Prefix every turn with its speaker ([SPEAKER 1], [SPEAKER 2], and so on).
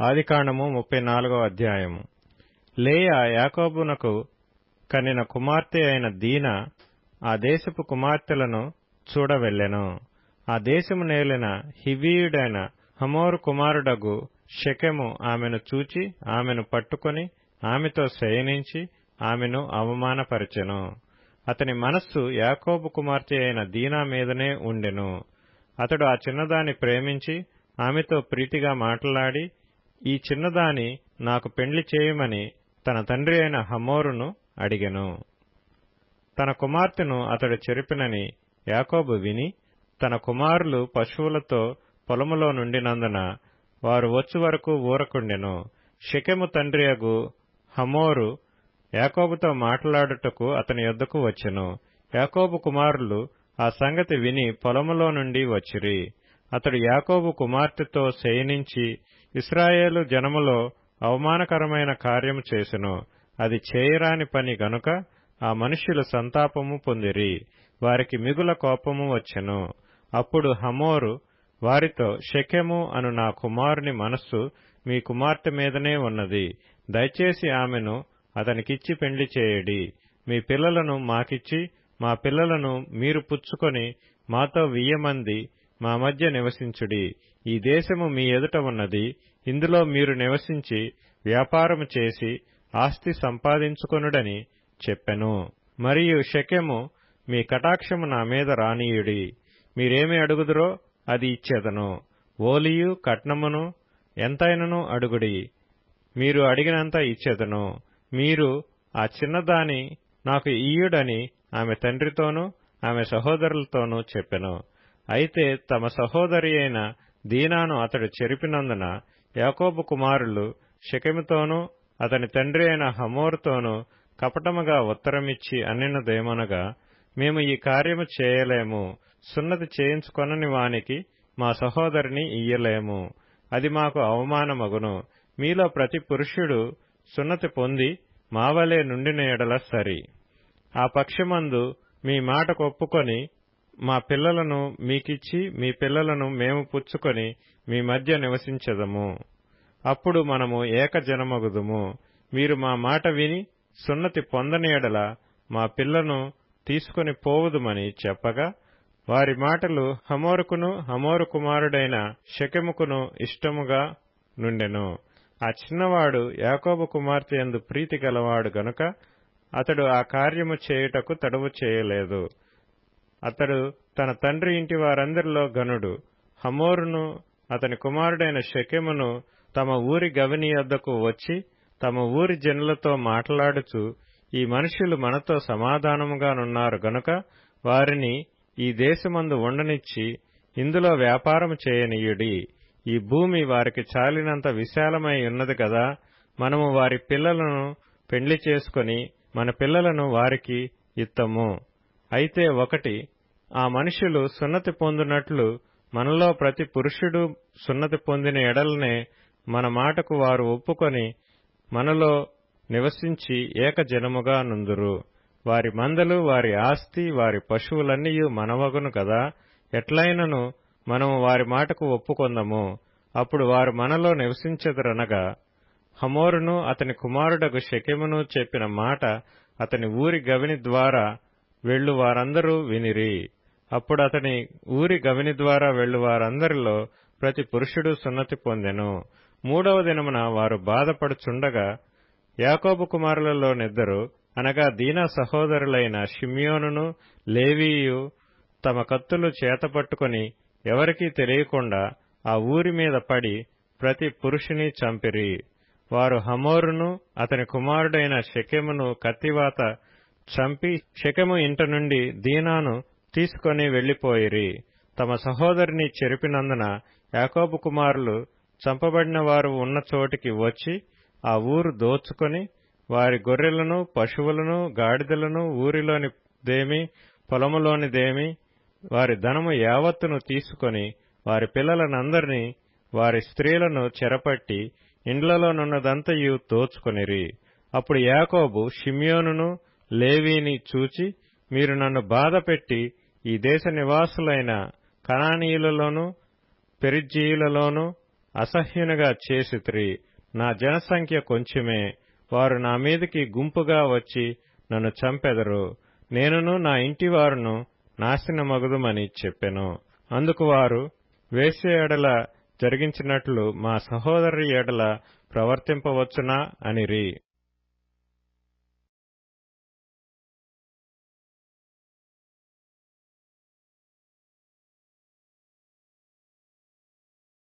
[SPEAKER 1] ఆదికాండము ముప్పై నాలుగో అధ్యాయము. లేయా యాకోబునకు కనిన కుమార్తె అయిన దీన ఆ దేశపు కుమార్తెలను చూడవెళ్ళెను ఆ దేశము నేలిన హివీయుడైన హమోరు కుమారుడగు షెకెము ఆమెను చూచి ఆమెను పట్టుకొని ఆమెతో శయనించి ఆమెను అవమానపరచెను. అతని మనస్సు యాకోబు కుమార్తె అయిన దీనా మీదనే ఉండెను. అతడు ఆ చిన్నదాన్ని ప్రేమించి ఆమెతో ప్రీతిగా మాట్లాడి ఈ చిన్నదాని నాకు పెండ్లి చేయమని తన తండ్రి అయిన హమోరును అడిగెను. తన కుమార్తెను అతడు చెరిపినని యాకోబు విని తన కుమారులు పశువులతో పొలములో నుండినందున వారు వచ్చు వరకు ఊరకుండెను. షెకెము తండ్రియగు హమోరు యాకోబుతో మాట్లాడుటకు అతని యొద్దకు వచ్చెను. యాకోబు కుమారులు ఆ సంగతి విని పొలములో నుండి వచ్చిరి. అతడు యాకోబు కుమార్తెతో శయనించి ఇస్రాయేలు జనములో అవమానకరమైన కార్యము చేసెను. అది చేయరాని పని గనుక ఆ మనుష్యులు సంతాపము పొందిరి. వారికి మిగుల కోపము వచ్చెను. అప్పుడు హమోరు వారితో షెకెము అను నా కుమారుని మనస్సు మీ కుమార్తె మీదనే ఉన్నది. దయచేసి ఆమెను అతనికిచ్చి పెండ్లి చేయడి. మీ పిల్లలను మాకిచ్చి మా పిల్లలను మీరు పుచ్చుకొని మాతో వియ్యమంది. మా మధ్య నివసించుడి. ఈ దేశము మీ ఎదుట ఉన్నది. ఇందులో మీరు నివసించి వ్యాపారము చేసి ఆస్తి సంపాదించుకొనుడని చెప్పెను. మరియు శకెము మీ కటాక్షము నా మీద రానీయుడి. మీరేమి అడుగుదురో అది ఇచ్చేదను. ఓలియు కట్నమును ఎంతైనను అడుగుడి. మీరు అడిగినంత ఇచ్చేదను. మీరు ఆ చిన్నదాని నాకు ఇయ్యుడని ఆమె తండ్రితోనూ ఆమె సహోదరులతోనూ చెప్పెను. అయితే తమ సహోదరి అయిన దీనాను అతడు చెరిపినందున యాకోబు కుమారులు షెకెముతోనూ అతని తండ్రి అయిన హమోరుతోనూ కపటముగా ఉత్తరమిచ్చి అన్నినదేమనగా మేము ఈ కార్యము చేయలేము సున్నతి చేయించుకొనని వానికి మా సహోదరిని ఇయ్యలేము. అది మాకు అవమానమగును. మీలో ప్రతి పురుషుడు సున్నతి పొంది మావలే నుండిన ఎడల సరి. ఆ పక్షమందు మీ మాటకు ఒప్పుకొని మా పిల్లలను మీకిచ్చి మీ పిల్లలను మేము పుచ్చుకొని మీ మధ్య నివసించదము. అప్పుడు మనము ఏకజనమగుదుము. మీరు మా మాట విని సున్నతి పొందని ఎడల మా పిల్లను తీసుకుని పోవుదుమని చెప్పగా వారి మాటలు హమోరుకును హమోరు కుమారుడైన షకెముకును ఇష్టముగా నుండెను. ఆ చిన్నవాడు యాకోబు కుమార్తె ఎందు ప్రీతి గలవాడు గనుక అతడు ఆ కార్యము చేయుటకు తడువు చేయలేదు. అతడు తన తండ్రి ఇంటి వారందరిలో గనుడు హమోరును అతని కుమారుడైన షెకెమును తమ ఊరి గవిని వద్దకు వచ్చి తమ ఊరి జనులతో మాట్లాడుచు ఈ మనుషులు మనతో సమాధానముగానున్నారు గనుక వారిని ఈ దేశమందు ఉండనిచ్చి ఇందులో వ్యాపారం చేయనీయుడి. ఈ భూమి వారికి చాలినంత విశాలమై ఉన్నది కదా మనము వారి పిల్లలను పెండ్లి చేసుకుని మన పిల్లలను వారికి ఇత్తము. అయితే ఒకటి ఆ మనుషులు సున్నతి పొందినట్లు మనలో ప్రతి పురుషుడు సున్నతి పొందిన ఎడలనే మన మాటకు వారు ఒప్పుకొని మనలో నివసించి ఏకజనముగా నుందురు. వారి మందలు వారి ఆస్తి వారి పశువులన్నీ మనవగును కదా. ఎట్లయినను మనము వారి మాటకు ఒప్పుకొందము. అప్పుడు వారు మనలో నివసించదురనగా హమోరును అతని కుమారుడకు షెకెమును చెప్పిన మాట అతని ఊరి గవిని ద్వారా వెళ్ళు వారందరూ వినిరి. అప్పుడు అతని ఊరి గవిని ద్వారా వెళ్ళు వారందరిలో ప్రతి పురుషుడు సున్నతి పొందెను. మూడవ దినమున వారు బాధపడుచుండగా యాకోబు కుమారులలోనిద్దరు అనగా దీనా సహోదరులైన షిమ్యోనును లేవీయు తమ కత్తులు చేతపట్టుకుని ఎవరికీ తెలియకుండా ఆ ఊరి మీద పడి ప్రతి పురుషుని చంపిరి. వారు హమోరును అతని కుమారుడైన షెకెమును కత్తివాత చంపి షెకెము ఇంట నుండి దీనాను తీసుకొని వెళ్ళిపోయిరి తమ సహోదరిని చెరిపినందున యాకోబు కుమారులు చంపబడిన వారు ఉన్న చోటికి వచ్చి ఆ ఊరు దోచుకొని వారి గొర్రెలను పశువులను గాడిదలను ఊరిలోని దేమి పొలములోనిదేమి వారి ధనము యావత్తును తీసుకొని వారి పిల్లలనందరినీ వారి స్త్రీలను చెరపట్టి ఇండ్లలోనున్నదంతయు దోచుకొనిరి. అప్పుడు యాకోబు షిమ్యోనును లేవీని చూచి మీరు నన్ను బాధపెట్టి ఈ దేశ నివాసులైన కణానీయులలోనూ పెరిజ్జీయులలోను అసహ్యునిగా చేసిత్రి. నా జనసంఖ్య కొంచెమే. వారు నా మీదికి గుంపుగా వచ్చి నన్ను చంపెదరు. నేనును నా ఇంటి వారును నాశనమగుదుమని చెప్పెను. అందుకు వారు వేసే ఎడల జరిగించినట్లు మా సహోదరి ఎడల ప్రవర్తింపవచ్చునా అనిరి.